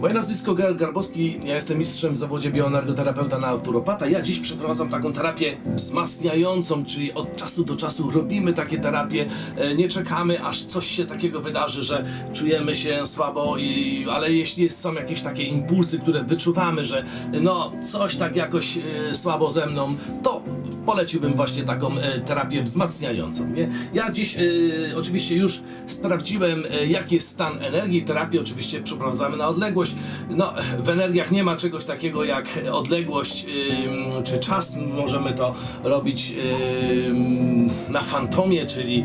Moje nazwisko Gerard Garbowski, ja jestem mistrzem w zawodzie bioenergoterapeuta na naturopata. Ja dziś przeprowadzam taką terapię wzmacniającą, czyli od czasu do czasu robimy takie terapie, e, nie czekamy aż coś się takiego wydarzy, że czujemy się słabo, i, ale jeśli są jakieś takie impulsy, które wyczuwamy, że no coś tak jakoś e, słabo ze mną, to poleciłbym właśnie taką e, terapię wzmacniającą. Nie? Ja dziś e, oczywiście już sprawdziłem, e, jaki jest stan energii. Terapię oczywiście przeprowadzamy na odległość. No, w energiach nie ma czegoś takiego jak odległość czy czas. Możemy to robić na fantomie, czyli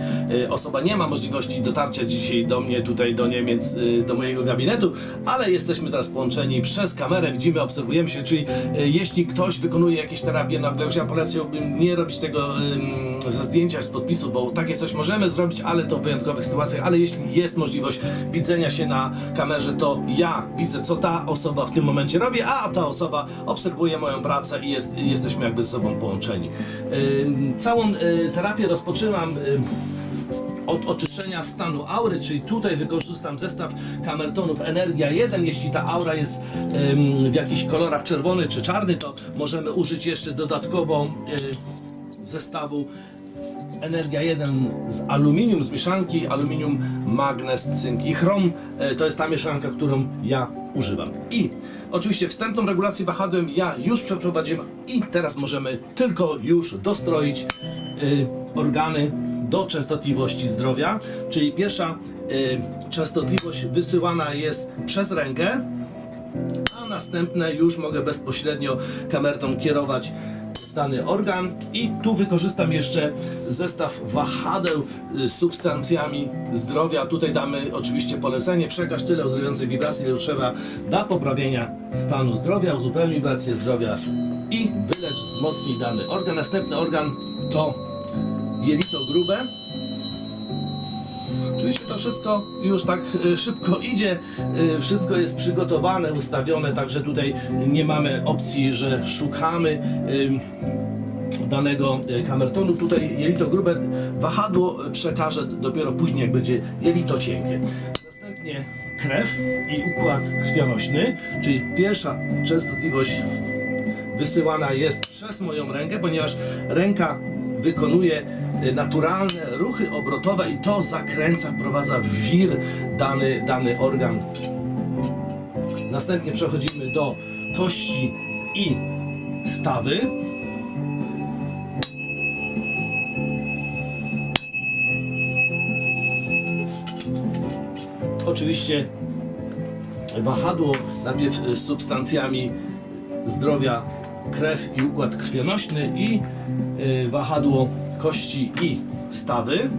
osoba nie ma możliwości dotarcia dzisiaj do mnie, tutaj do Niemiec, y, do mojego gabinetu, ale jesteśmy teraz połączeni przez kamerę, widzimy, obserwujemy się, czyli jeśli ktoś wykonuje jakieś terapie na odległość, ja polecałbym nie robić tego ze zdjęcia, z podpisu, bo takie coś możemy zrobić, ale to w wyjątkowych sytuacjach, ale jeśli jest możliwość widzenia się na kamerze, to ja widzę, co ta osoba w tym momencie robi, a ta osoba obserwuje moją pracę i jest, jesteśmy jakby ze sobą połączeni. Całą y, terapię rozpoczynam od oczyszczenia stanu aury, czyli tutaj wykorzystam zestaw kamertonów Energia 1. Jeśli ta aura jest ym, w jakichś kolorach czerwony czy czarny, to możemy użyć jeszcze dodatkowo y, zestawu Energia 1 z aluminium, z mieszanki aluminium, magnez, cynk i chrom. E, To jest ta mieszanka, którą ja używam. I oczywiście wstępną regulację wahadłem ja już przeprowadziłem i teraz możemy tylko już dostroić y, organy do częstotliwości zdrowia, czyli pierwsza y, częstotliwość wysyłana jest przez rękę, a następne już mogę bezpośrednio kamertą kierować dany organ i tu wykorzystam jeszcze zestaw wahadeł y, z substancjami zdrowia. Tutaj damy oczywiście polecenie, przekaż tyle uzdrawiającej wibracji, ile trzeba dla poprawienia stanu zdrowia, uzupełnij wibrację zdrowia i wylecz, wzmocnij dany organ. Następny organ to jelito grube. Oczywiście to wszystko już tak y, szybko idzie, y, wszystko jest przygotowane, ustawione, także tutaj nie mamy opcji, że szukamy danego y, kamertonu. Tutaj jelito grube wahadło przekaże dopiero później, jak będzie jelito cienkie. Następnie krew i układ krwionośny, czyli pierwsza częstotliwość wysyłana jest przez moją rękę, ponieważ ręka wykonuje naturalne ruchy obrotowe i to zakręca, wprowadza w wir dany, dany organ. Następnie przechodzimy do kości i stawy. Oczywiście wahadło najpierw z substancjami zdrowia krew i układ krwionośny i y, wahadło kości i stawy.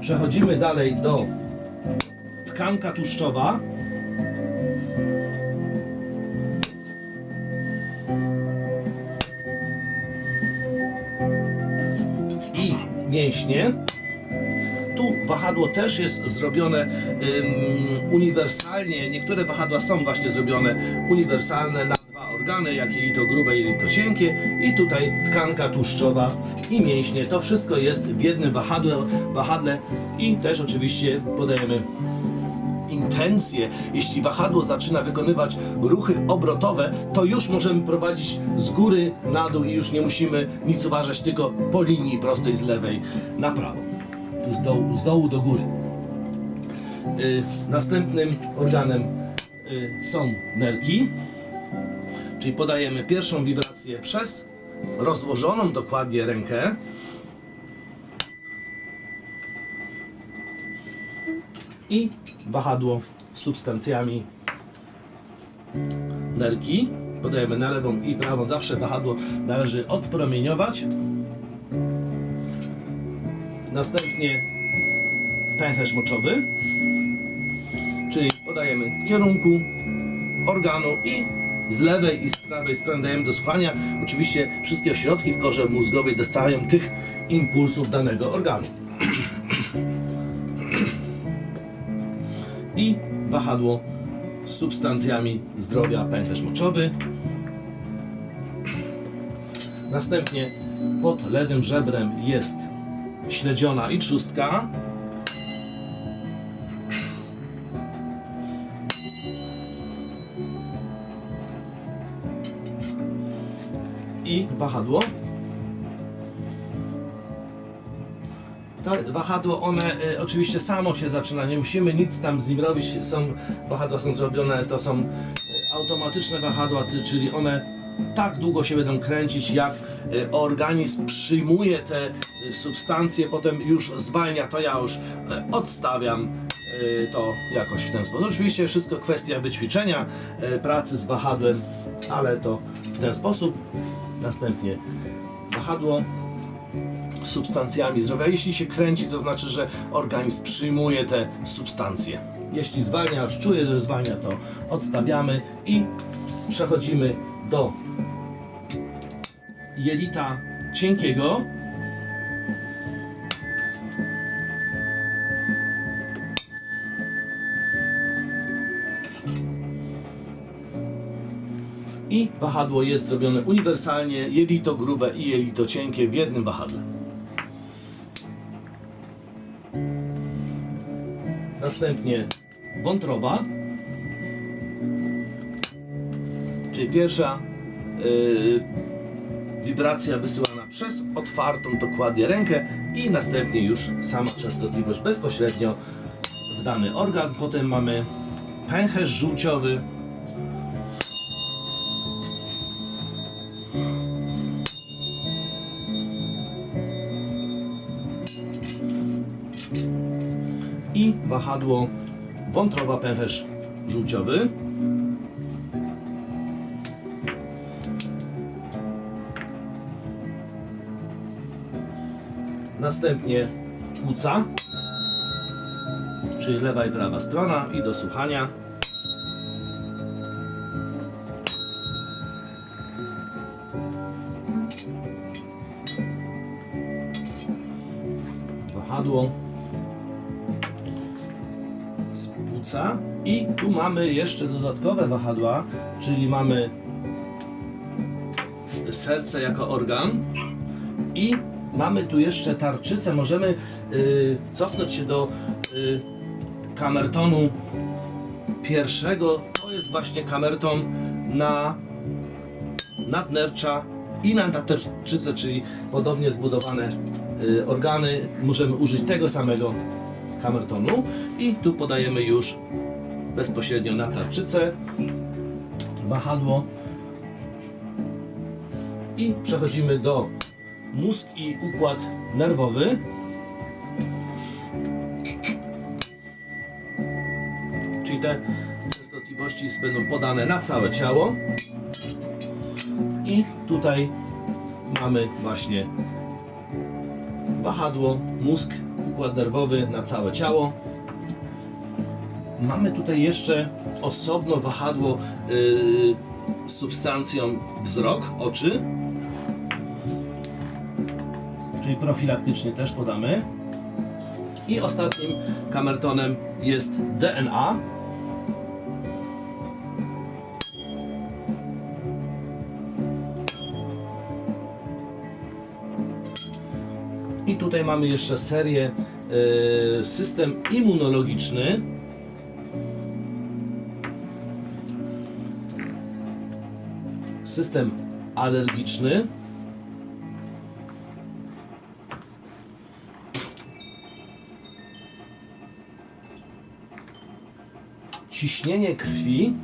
Przechodzimy dalej do tkanka tłuszczowa. I mięśnie. Tu wahadło też jest zrobione ym, uniwersalnie. Niektóre wahadła są właśnie zrobione uniwersalne na organy, jak jelito grube jelito cienkie. I tutaj tkanka tłuszczowa i mięśnie. To wszystko jest w jednym wahadle, wahadle i też oczywiście podajemy intencje. Jeśli wahadło zaczyna wykonywać ruchy obrotowe, to już możemy prowadzić z góry na dół i już nie musimy nic uważać, tylko po linii prostej z lewej na prawo. Z dołu, z dołu do góry. Y, następnym organem y, są nerki, czyli podajemy pierwszą wibrację przez rozłożoną dokładnie rękę. i wahadło substancjami nerki. Podajemy na lewą i prawą. Zawsze wahadło należy odpromieniować. Następnie pęcherz moczowy, czyli podajemy w kierunku organu i z lewej i z prawej strony dajemy do słuchania. Oczywiście wszystkie ośrodki w korze mózgowej dostają tych impulsów danego organu. i wahadło z substancjami zdrowia pęcherz moczowy. Następnie pod lewym żebrem jest śledziona i trzustka. Wahadło. To wahadło, one y, oczywiście samo się zaczyna, nie musimy nic tam z nim robić. Są, wahadła są zrobione, to są y, automatyczne wahadła, czyli one tak długo się będą kręcić, jak y, organizm przyjmuje te substancje, potem już zwalnia, to ja już odstawiam to jakoś w ten sposób. Oczywiście wszystko kwestia wyćwiczenia, pracy z wahadłem, ale to w ten sposób. Następnie wahadło substancjami zdrowia. Jeśli się kręci, to znaczy, że organizm przyjmuje te substancje. Jeśli zwalnia, już czuje, że zwalnia, to odstawiamy i przechodzimy do jelita cienkiego. Wahadło jest zrobione uniwersalnie, jelito grube i jelito cienkie w jednym wahadle. Następnie wątroba, czyli pierwsza yy, wibracja wysyłana przez otwartą dokładnie rękę i następnie już sama częstotliwość bezpośrednio w dany organ. Potem mamy pęcherz żółciowy, wahadło wątroba pęcherz żółciowy. Następnie płuca, czyli lewa i prawa strona i do słuchania. Wahadło mamy jeszcze dodatkowe wahadła, czyli mamy serce jako organ i mamy tu jeszcze tarczycę. Możemy y, cofnąć się do y, kamertonu pierwszego. To jest właśnie kamerton na nadnercza i na tarczycę, czyli podobnie zbudowane y, organy. Możemy użyć tego samego kamertonu i tu podajemy już bezpośrednio na tarczycę wahadło i przechodzimy do mózg i układ nerwowy czyli te częstotliwości będą podane na całe ciało i tutaj mamy właśnie wahadło, mózg, układ nerwowy na całe ciało. Mamy tutaj jeszcze osobno wahadło yy, substancją wzrok, oczy. Czyli profilaktycznie też podamy. I ostatnim kamertonem jest DNA. I tutaj mamy jeszcze serię e, system immunologiczny. System alergiczny. Ciśnienie krwi.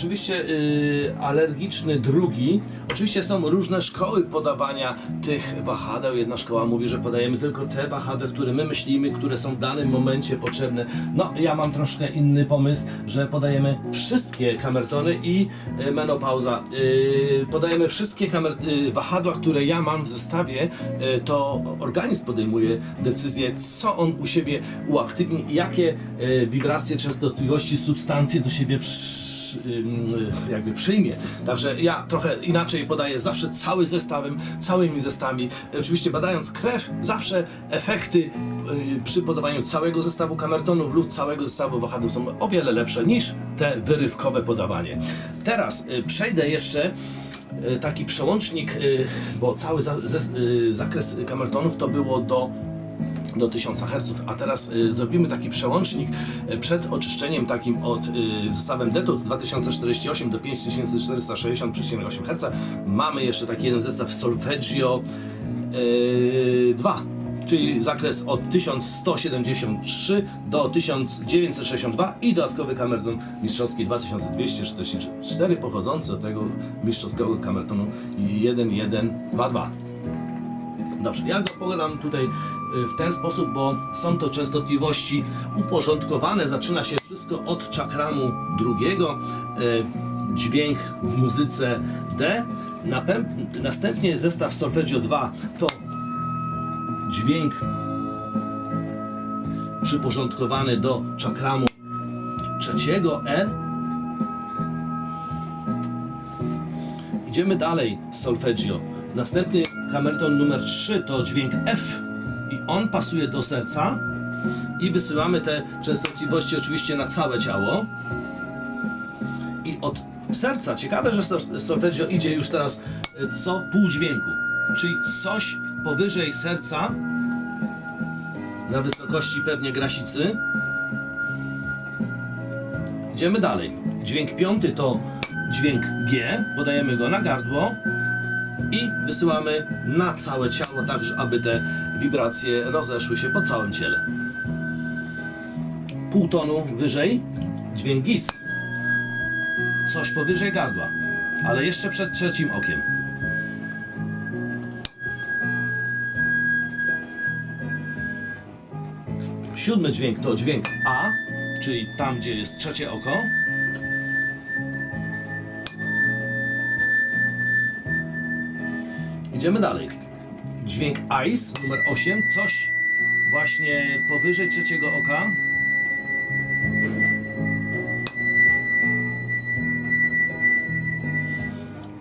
Oczywiście y, alergiczny drugi. Oczywiście są różne szkoły podawania tych wahadeł. Jedna szkoła mówi, że podajemy tylko te wahadła, które my myślimy, które są w danym momencie potrzebne. No, ja mam troszkę inny pomysł, że podajemy wszystkie kamertony i y, menopauza. Y, podajemy wszystkie kamer- y, wahadła, które ja mam w zestawie, y, to organizm podejmuje decyzję, co on u siebie uaktywni, jakie y, wibracje, częstotliwości, substancje do siebie przy jakby przyjmie. Także ja trochę inaczej podaję zawsze cały zestawem, całymi zestawami. Oczywiście badając krew, zawsze efekty y, przy podawaniu całego zestawu kamertonów lub całego zestawu wahadł są o wiele lepsze niż te wyrywkowe podawanie. Teraz y, przejdę jeszcze y, taki przełącznik, bo cały zakres kamertonów to było do do 1000 Hz. A teraz y, zrobimy taki przełącznik y, przed oczyszczeniem takim od y, zestawem Detox 2048 do 5460,8 Hz. Mamy jeszcze taki jeden zestaw Solfeggio y, 2 czyli zakres od 1173 do 1962 i dodatkowy kamerton mistrzowski 2244 pochodzący od tego mistrzowskiego kamertonu 1122. Dobrze, ja go pogadam tutaj w ten sposób, bo są to częstotliwości uporządkowane. Zaczyna się wszystko od czakramu drugiego. y, Dźwięk w muzyce D. Następnie zestaw Solfeggio 2 to dźwięk przyporządkowany do czakramu trzeciego E. Idziemy dalej, solfeggio. Następny kamerton numer 3 to dźwięk F on pasuje do serca i wysyłamy te częstotliwości oczywiście na całe ciało. I od serca, ciekawe, że sol- solfeggio idzie już teraz y, co pół dźwięku, czyli coś powyżej serca na wysokości pewnie grasicy. Idziemy dalej. Dźwięk piąty to dźwięk G, podajemy go na gardło i wysyłamy na całe ciało, tak aby te wibracje rozeszły się po całym ciele. Pół tonu wyżej dźwięk GIS. Coś powyżej gardła, ale jeszcze przed trzecim okiem. Siódmy dźwięk to dźwięk A, czyli tam, gdzie jest trzecie oko. Idziemy dalej. Dźwięk Ice, numer 8, coś właśnie powyżej trzeciego oka.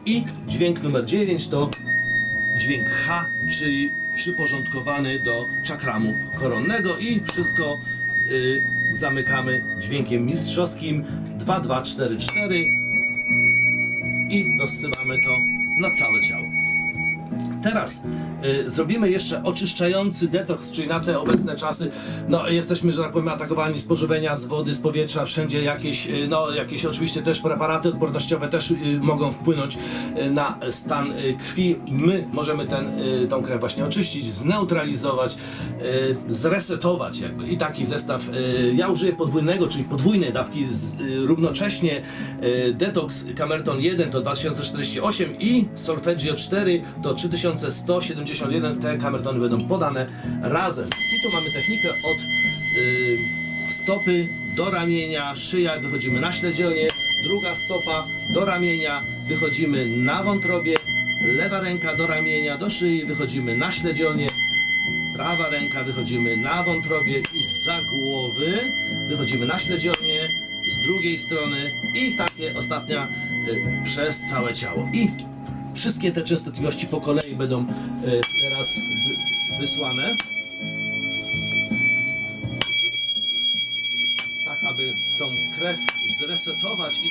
I dźwięk numer 9 to dźwięk H, czyli przyporządkowany do czakramu koronnego i wszystko y, zamykamy dźwiękiem mistrzowskim 2, 2, 4, 4 i rozsyłamy to na całe ciało. Teraz zrobimy jeszcze oczyszczający detoks, czyli na te obecne czasy, no jesteśmy, że tak powiem, atakowani z pożywienia, z wody, z powietrza, wszędzie jakieś, y, no jakieś oczywiście też preparaty odpornościowe też y, mogą wpłynąć y, na stan y, krwi. My możemy ten, y, tą krew właśnie oczyścić, zneutralizować, y, zresetować jakby i taki zestaw. Y, ja użyję podwójnego, czyli podwójnej dawki z, y, równocześnie y, detoks Camerton 1 to 2048 i Solfeggio 4 to 3171. Te kamertony będą podane razem. I tu mamy technikę od y, stopy do ramienia, szyja, wychodzimy na śledzionie, druga stopa do ramienia, wychodzimy na wątrobie, lewa ręka do ramienia, do szyi, wychodzimy na śledzionie, prawa ręka, wychodzimy na wątrobie i za głowy, wychodzimy na śledzionie, z drugiej strony i takie ostatnia y, przez całe ciało. I wszystkie te częstotliwości po kolei będą y, teraz wy, wysłane. tak aby tą krew zresetować i,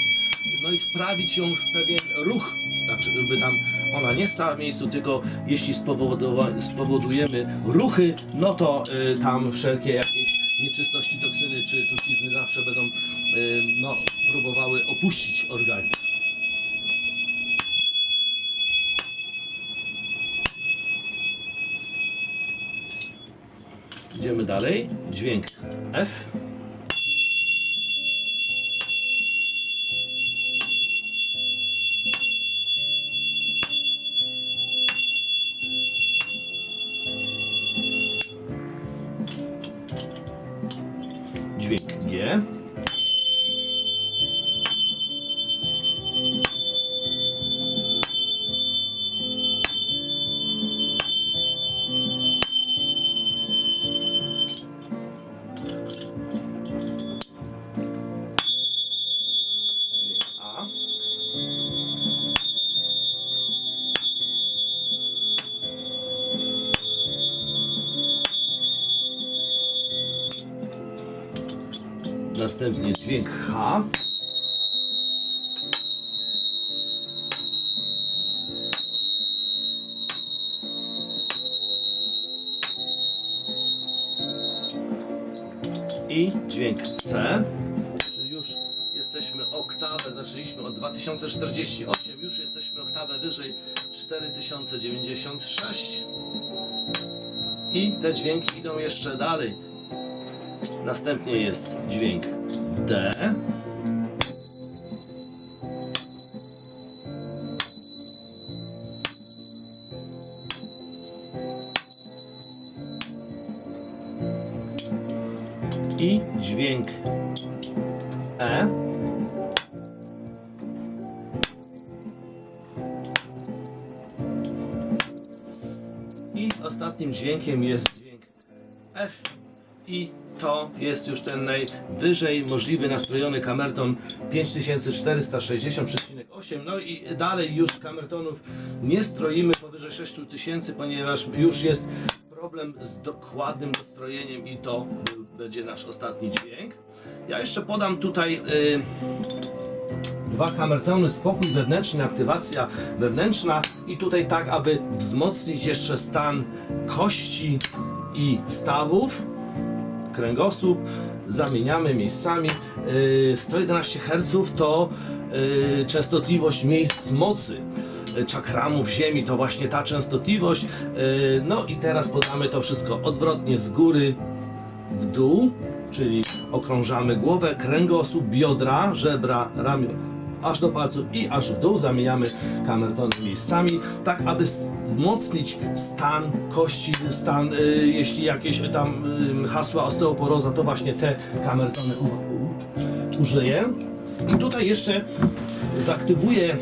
no i wprawić ją w pewien ruch, tak żeby tam ona nie stała w miejscu, tylko jeśli spowodujemy ruchy, no to y, tam wszelkie jakieś nieczystości, toksyny czy trucizny zawsze będą y, no, próbowały opuścić organizm. Idziemy dalej. Dźwięk F. Następnie dźwięk H. i dźwięk C. Czyli już jesteśmy oktawę, zaczęliśmy od 2048, już jesteśmy oktawę wyżej 4096. I te dźwięki idą jeszcze dalej. Następnie jest dźwięk D. I dźwięk E. I ostatnim dźwiękiem jest dźwięk F i to jest już ten najwyżej możliwy nastrojony kamerton 5460,8 no i dalej już kamertonów nie stroimy powyżej 6000 ponieważ już jest problem z dokładnym dostrojeniem i to będzie nasz ostatni dźwięk. Ja jeszcze podam tutaj y, dwa kamertony, spokój wewnętrzny, aktywacja wewnętrzna i tutaj tak, aby wzmocnić jeszcze stan kości i stawów, kręgosłup, zamieniamy miejscami. Yy, 111 Hz to yy, częstotliwość miejsc mocy yy, czakramów ziemi, to właśnie ta częstotliwość. No i teraz podamy to wszystko odwrotnie z góry w dół, czyli okrążamy głowę, kręgosłup, biodra, żebra, ramiona, aż do palców i aż w dół zamieniamy kamertony miejscami, tak aby wzmocnić stan kości, stan, y, jeśli jakieś tam y, hasła osteoporoza, to właśnie te kamertony u, u, użyję. I tutaj jeszcze zaktywuję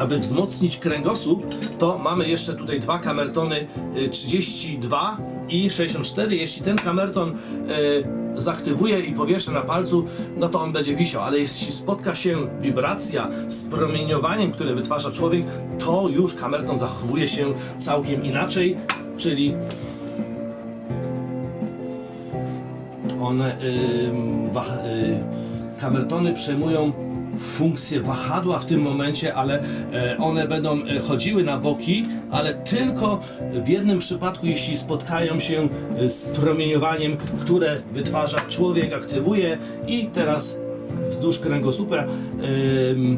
aby wzmocnić kręgosłup, to mamy jeszcze tutaj dwa kamertony y, 32 i 64. Jeśli ten kamerton y, zaktywuję i powieszę na palcu, no to on będzie wisiał, ale jeśli spotka się wibracja z promieniowaniem, które wytwarza człowiek, to już kamerton zachowuje się całkiem inaczej, czyli one, wah, y, kamertony przejmują funkcję wahadła w tym momencie, ale e, one będą e, chodziły na boki, ale tylko w jednym przypadku, jeśli spotkają się e, z promieniowaniem, które wytwarza człowiek, aktywuje i teraz wzdłuż kręgosłupa.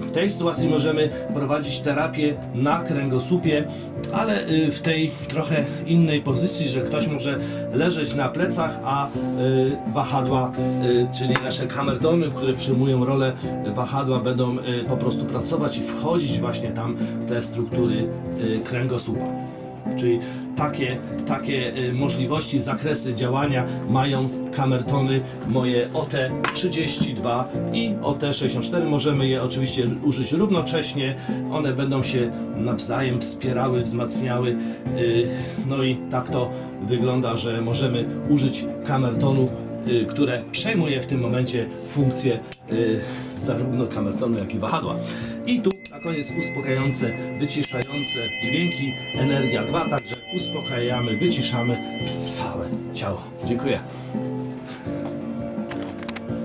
W tej sytuacji możemy prowadzić terapię na kręgosłupie, ale y, w tej trochę innej pozycji, że ktoś może leżeć na plecach, a y, wahadła, y, czyli nasze kamertony, które przyjmują rolę wahadła, będą po prostu pracować i wchodzić właśnie tam w te struktury kręgosłupa. Czyli takie, takie y, możliwości, zakresy działania mają kamertony moje OT32 i OT64. Możemy je oczywiście użyć równocześnie. One będą się nawzajem wspierały, wzmacniały. y, No i tak to wygląda, że możemy użyć kamertonu, y, które przejmuje w tym momencie funkcję zarówno kamertonu, jak i wahadła. I tu koniec uspokajające, wyciszające dźwięki, energia 2, także uspokajamy, wyciszamy całe ciało. Dziękuję.